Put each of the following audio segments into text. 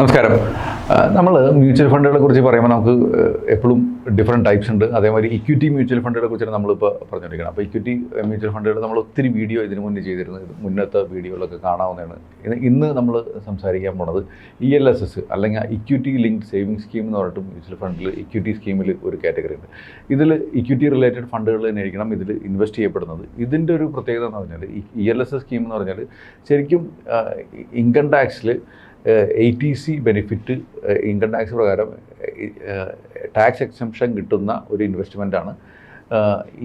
നമസ്കാരം. നമ്മൾ മ്യൂച്വൽ ഫണ്ടുകളെ കുറിച്ച് പറയുമ്പോൾ നമുക്ക് എപ്പോഴും ഡിഫറെന്റ് ടൈപ്സ് ഉണ്ട്. അതേമാതിരി ഇക്വിറ്റി മ്യൂച്വൽ ഫണ്ടുകളെ കുറിച്ചാണ് നമ്മളിപ്പോൾ പറഞ്ഞുകൊണ്ടിരിക്കുന്നത് അപ്പോൾ ഇക്വിറ്റി മ്യൂച്വൽ ഫണ്ടുകൾ നമ്മൾ ഒത്തിരി വീഡിയോ ഇതിനു മുന്നേ ചെയ്തിരുന്നു ഇത് മുന്നത്തെ വീഡിയോകളൊക്കെ കാണാവുന്നതാണ്. ഇന്ന് നമ്മൾ സംസാരിക്കാൻ പോണത് ഇ എൽ എസ് എസ് അല്ലെങ്കിൽ ഇക്വിറ്റി ലിങ്ക്ഡ് സേവിങ് സ്കീം എന്ന് പറഞ്ഞിട്ട് മ്യൂച്വൽ ഫണ്ടിൽ ഇക്വിറ്റി സ്കീമിൽ ഒരു കാറ്റഗറി ഉണ്ട്. ഇതിൽ ഇക്വിറ്റി റിലേറ്റഡ് ഫണ്ടുകൾ തന്നെ ആയിരിക്കണം ഇതിൽ ഇൻവെസ്റ്റ് ചെയ്യപ്പെടുന്നത്. ഇതിന്റെ ഒരു പ്രത്യേകത എന്ന് പറഞ്ഞാൽ E L S S scheme എന്ന് പറഞ്ഞാൽ ശരിക്കും income ടാക്സിൽ eighty C benefit income tax പ്രകാരം ടാക്സ് എക്സംഷൻ കിട്ടുന്ന ഒരു ഇൻവെസ്റ്റ്മെന്റാണ്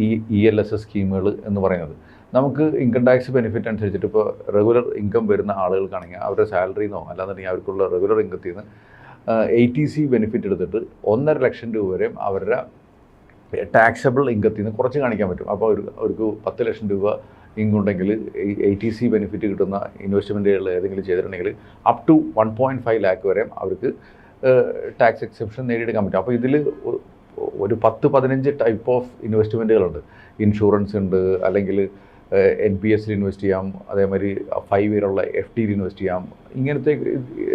ഈ ഇ എൽ എസ് എസ് സ്കീമുകൾ എന്ന് പറയുന്നത്. നമുക്ക് ഇൻകം ടാക്സ് ബെനിഫിറ്റ് അനുസരിച്ചിട്ട് ഇപ്പോൾ റെഗുലർ ഇൻകം വരുന്ന ആളുകൾക്കാണെങ്കിൽ അവരുടെ സാലറി നിന്നോ അല്ലാന്നുണ്ടെങ്കിൽ അവർക്കുള്ള റെഗുലർ ഇൻകത്തിൽ നിന്ന് എ ടി സി ബെനിഫിറ്റ് എടുത്തിട്ട് ഒന്നര ലക്ഷം രൂപ വരെയും അവരുടെ ടാക്സബിൾ ഇൻകത്തിൽ നിന്ന് കുറച്ച് കാണിക്കാൻ പറ്റും. അപ്പോൾ ഒരു അവർക്ക് പത്ത് ലക്ഷം രൂപ ഇങ്ങുണ്ടെങ്കിൽ എ ടി സി ബെനിഫിറ്റ് കിട്ടുന്ന ഇൻവെസ്റ്റ്മെന്റുകൾ ഏതെങ്കിലും ചെയ്തിട്ടുണ്ടെങ്കിൽ up to one point five lakh വരെ അവർക്ക് ടാക്സ് എക്സെപ്ഷൻ നേടിയെടുക്കാൻ പറ്റും. അപ്പോൾ ഇതിൽ ഒരു പത്ത് പതിനഞ്ച് ടൈപ്പ് ഓഫ് ഇൻവെസ്റ്റ്മെന്റുകളുണ്ട് ഇൻഷുറൻസ് ഉണ്ട് അല്ലെങ്കിൽ എൻ പി എസിൽ ഇൻവെസ്റ്റ് ചെയ്യാം അതേമാതിരി ഫൈവ് ഇയറുള്ള എഫ് ഡിയിൽ ഇൻവെസ്റ്റ് ചെയ്യാം. ഇങ്ങനത്തെ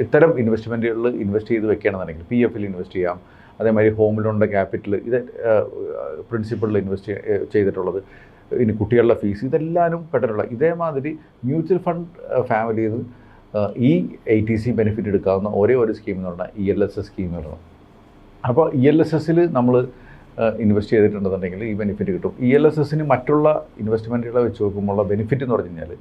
ഇത്തരം ഇൻവെസ്റ്റ്മെന്റുകളിൽ ഇൻവെസ്റ്റ് ചെയ്ത് വെക്കുകയാണെന്നുണ്ടെങ്കിൽ പി എഫിൽ ഇൻവെസ്റ്റ് ചെയ്യാം. അതേമാതിരി ഹോം ലോണിന്റെ ക്യാപിറ്റൽ ഇത് പ്രിൻസിപ്പളിൽ ഇൻവെസ്റ്റ് ചെയ്തിട്ടുള്ളത്. ഇനി കുട്ടികളുടെ ഫീസ് ഇതെല്ലാവരും പെട്ടെന്നുള്ള ഇതേമാതിരി മ്യൂച്വൽ ഫണ്ട് ഫാമിലിയിൽ ഈ എ ടി സി ബെനിഫിറ്റ് എടുക്കാവുന്ന ഒരേ ഒരു സ്കീം എന്ന് പറഞ്ഞാൽ E L S S scheme സ്കീമുകളാണ് അപ്പോൾ ഇ എൽ എസ് എസ്സിൽ നമ്മൾ ഇൻവെസ്റ്റ് ചെയ്തിട്ടുണ്ടെന്നുണ്ടെങ്കിൽ ഈ ബെനിഫിറ്റ് കിട്ടും. ഇ എൽ എസ് എസിന് മറ്റുള്ള ഇൻവെസ്റ്റ്മെന്റുകളെ വെച്ച് നോക്കുമ്പോൾ ബെനിഫിറ്റ് എന്ന് പറഞ്ഞു കഴിഞ്ഞാൽ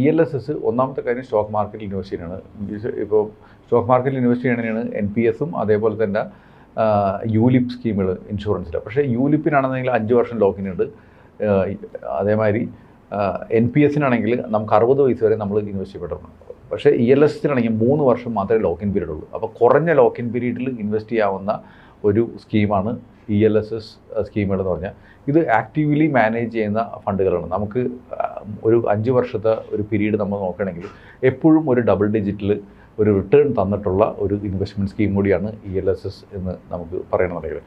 ഇ എൽ എസ് എസ് ഒന്നാമത്തെ കാര്യം സ്റ്റോക്ക് മാർക്കറ്റിൽ ഇൻവെസ്റ്റ് ചെയ്യണമാണ് ഇപ്പോൾ സ്റ്റോക്ക് മാർക്കറ്റിൽ ഇൻവെസ്റ്റ് ചെയ്യണതിനാണ് എൻ പി എസും അതേപോലെ തന്നെ യൂലിപ്പ് സ്കീമുകൾ ഇൻഷുറൻസിൽ പക്ഷേ യൂലിപ്പിനാണെന്നെങ്കിൽ അഞ്ച് വർഷം ലോക്കിൻ ഉണ്ട്. അതേമാതിരി എൻ പി എസിനാണെങ്കിൽ നമുക്ക് അറുപത് വയസ്സ് വരെ നമ്മൾ ഇൻവെസ്റ്റ് ചെയ്യപ്പെടണം പക്ഷേ ഇ എൽ എസ് എസിനാണെങ്കിൽ മൂന്ന് വർഷം മാത്രമേ ലോക്കിൻ പീരീഡ് ഉള്ളൂ. അപ്പോൾ കുറഞ്ഞ ലോക്കിൻ പീരീഡിൽ ഇൻവെസ്റ്റ് ചെയ്യാവുന്ന ഒരു സ്കീമാണ് ഇ എൽ എസ് എസ് സ്കീമുകൾ എന്ന് പറഞ്ഞാൽ. ഇത് ആക്റ്റീവ്ലി മാനേജ് ചെയ്യുന്ന ഫണ്ടുകളാണ്. നമുക്ക് ഒരു അഞ്ച് വർഷത്തെ ഒരു പീരീഡ് നമ്മൾ നോക്കുകയാണെങ്കിൽ എപ്പോഴും ഒരു ഡബിൾ ഡിജിറ്റിൽ ഒരു റിട്ടേൺ തന്നിട്ടുള്ള ഒരു ഇൻവെസ്റ്റ്മെന്റ് സ്കീം കൂടിയാണ് ഇ എൽ എസ് എസ് എന്ന് നമുക്ക് പറയണമെന്നുണ്ടെങ്കിൽ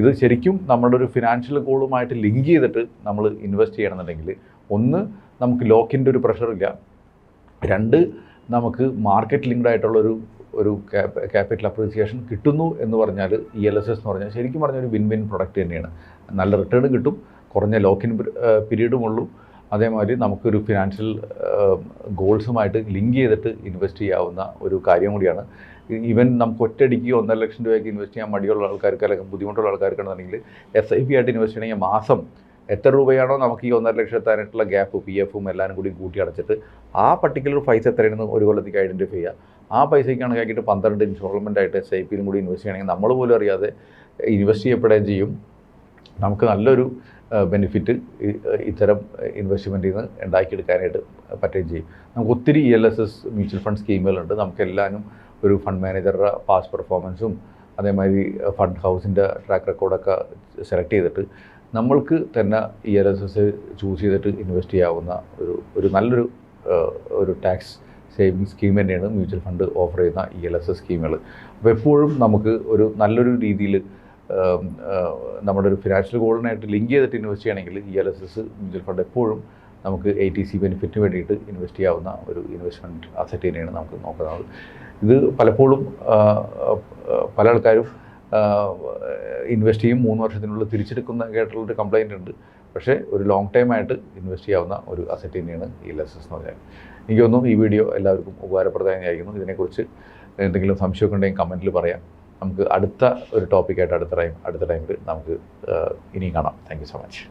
ഇത് ശരിക്കും നമ്മുടെ ഒരു ഫിനാൻഷ്യൽ ഗോളുമായിട്ട് ലിങ്ക് ചെയ്തിട്ട് നമ്മൾ ഇൻവെസ്റ്റ് ചെയ്യണമെന്നുണ്ടെങ്കിൽ ഒന്ന് നമുക്ക് ലോക്കിന്റെ ഒരു പ്രഷറില്ല രണ്ട് നമുക്ക് മാർക്കറ്റ് ലിങ്ക്ഡ് ആയിട്ടുള്ള ഒരു ക്യാപിറ്റൽ അപ്രീസിയേഷൻ കിട്ടുന്നു എന്ന് പറഞ്ഞാൽ ഇ എൽ എസ് എസ് എന്ന് പറഞ്ഞാൽ ശരിക്കും പറഞ്ഞ ഒരു വിൻ വിൻ പ്രൊഡക്റ്റ് തന്നെയാണ്. നല്ല റിട്ടേൺ കിട്ടും കുറഞ്ഞ ലോക്കിൻ പീരീഡും ഉള്ളൂ. അതേമാതിരി നമുക്കൊരു ഫിനാൻഷ്യൽ ഗോൾസുമായിട്ട് ലിങ്ക് ചെയ്തിട്ട് ഇൻവെസ്റ്റ് ചെയ്യാവുന്ന ഒരു കാര്യം കൂടിയാണ്. ഈവൻ നമുക്ക് ഒറ്റയടിക്ക് ഒന്നര ലക്ഷം രൂപയ്ക്ക് ഇൻവെസ്റ്റ് ചെയ്യാൻ മടിയുള്ള ആൾക്കാർക്ക് അല്ലെങ്കിൽ ബുദ്ധിമുട്ടുള്ള ആൾക്കാർക്കാണെന്നുണ്ടെങ്കിൽ എസ് ഐ പി ആയിട്ട് ഇൻവെസ്റ്റ് ചെയ്യണമെങ്കിൽ മാസം എത്ര രൂപയാണോ നമുക്ക് ഈ ഒന്നര ലക്ഷം എത്താനായിട്ടുള്ള ഗ്യാപ്പ് പി എഫും എല്ലാവരും കൂടി കൂട്ടി അടച്ചിട്ട് ആ പർട്ടിക്കുലർ പൈസ എത്രയാണെന്ന് ഒരു കൊല്ലത്തേക്ക് ഐഡന്റിഫൈ ചെയ്യുക. ആ പൈസയ്ക്ക് കണക്കാക്കിയിട്ട് പന്ത്രണ്ട് ഇൻസ്റ്റോൾമെന്റ് ആയിട്ട് എസ് ഐ പിയിലും കൂടി ഇൻവെസ്റ്റ് ചെയ്യണമെങ്കിൽ നമ്മൾ പോലും അറിയാതെ ഇൻവെസ്റ്റ് ചെയ്യപ്പെടുകയും ചെയ്യും. നമുക്ക് നല്ലൊരു ബെനിഫിറ്റ് ഇത്തരം ഇൻവെസ്റ്റ്മെന്റിൽ നിന്ന് ഉണ്ടാക്കിയെടുക്കാനായിട്ട് പറ്റുകയും ചെയ്യും. നമുക്ക് ഒത്തിരി E L S S mutual fund സ്കീമുകളുണ്ട് നമുക്ക് എല്ലാവരും ഒരു ഫണ്ട് മാനേജറുടെ പാസ് പെർഫോമൻസും അതേമാതിരി ഫണ്ട് ഹൗസിന്റെ ട്രാക്ക് റെക്കോർഡൊക്കെ സെലക്ട് ചെയ്തിട്ട് നമ്മൾക്ക് തന്നെ E L S S choose ചെയ്തിട്ട് ഇൻവെസ്റ്റ് ചെയ്യാവുന്ന ഒരു ഒരു നല്ലൊരു ഒരു ടാക്സ് സേവിങ് സ്കീം തന്നെയാണ് മ്യൂച്വൽ ഫണ്ട് ഓഫർ ചെയ്യുന്ന ഇ എൽ എസ് എസ് സ്കീമുകൾ അപ്പോൾ എപ്പോഴും നമുക്ക് ഒരു നല്ലൊരു രീതിയിൽ നമ്മുടെ ഒരു ഫിനാൻഷ്യൽ ഗോളിനായിട്ട് ലിങ്ക് ചെയ്തിട്ട് ഇൻവെസ്റ്റ് ചെയ്യണമെങ്കിൽ E L S S mutual fund എപ്പോഴും നമുക്ക് എ ടി സി ബെനിഫിറ്റിന് വേണ്ടിയിട്ട് ഇൻവെസ്റ്റ് ചെയ്യാവുന്ന ഒരു ഇൻവെസ്റ്റ്മെന്റ് അസറ്റ് തന്നെയാണ് നമുക്ക് നോക്കുന്നത് ഇത് പലപ്പോഴും പല ആൾക്കാരും ഇൻവെസ്റ്റ് ചെയ്യും. മൂന്ന് വർഷത്തിനുള്ളിൽ തിരിച്ചെടുക്കുന്ന കേട്ടുള്ളൊരു കംപ്ലയിന്റ് ഉണ്ട്. പക്ഷേ ഒരു ലോങ് ടൈം ആയിട്ട് ഇൻവെസ്റ്റ് ചെയ്യാവുന്ന ഒരു അസറ്റ് തന്നെയാണ് ഈ എസ് എന്ന് പറഞ്ഞാൽ. എനിക്ക് തോന്നുന്നു ഈ വീഡിയോ എല്ലാവർക്കും ഉപകാരപ്രദമായി ഉപകാരപ്രദമായിരിക്കുന്നു ഇതിനെക്കുറിച്ച് എന്തെങ്കിലും സംശയമൊക്കെ ഉണ്ടെങ്കിൽ കമന്റിൽ പറയാം. നമുക്ക് അടുത്ത ഒരു ടോപ്പിക്കായിട്ട് അടുത്ത ടൈം അടുത്ത ടൈമിൽ നമുക്ക് ഇനിയും കാണാം. Thank so much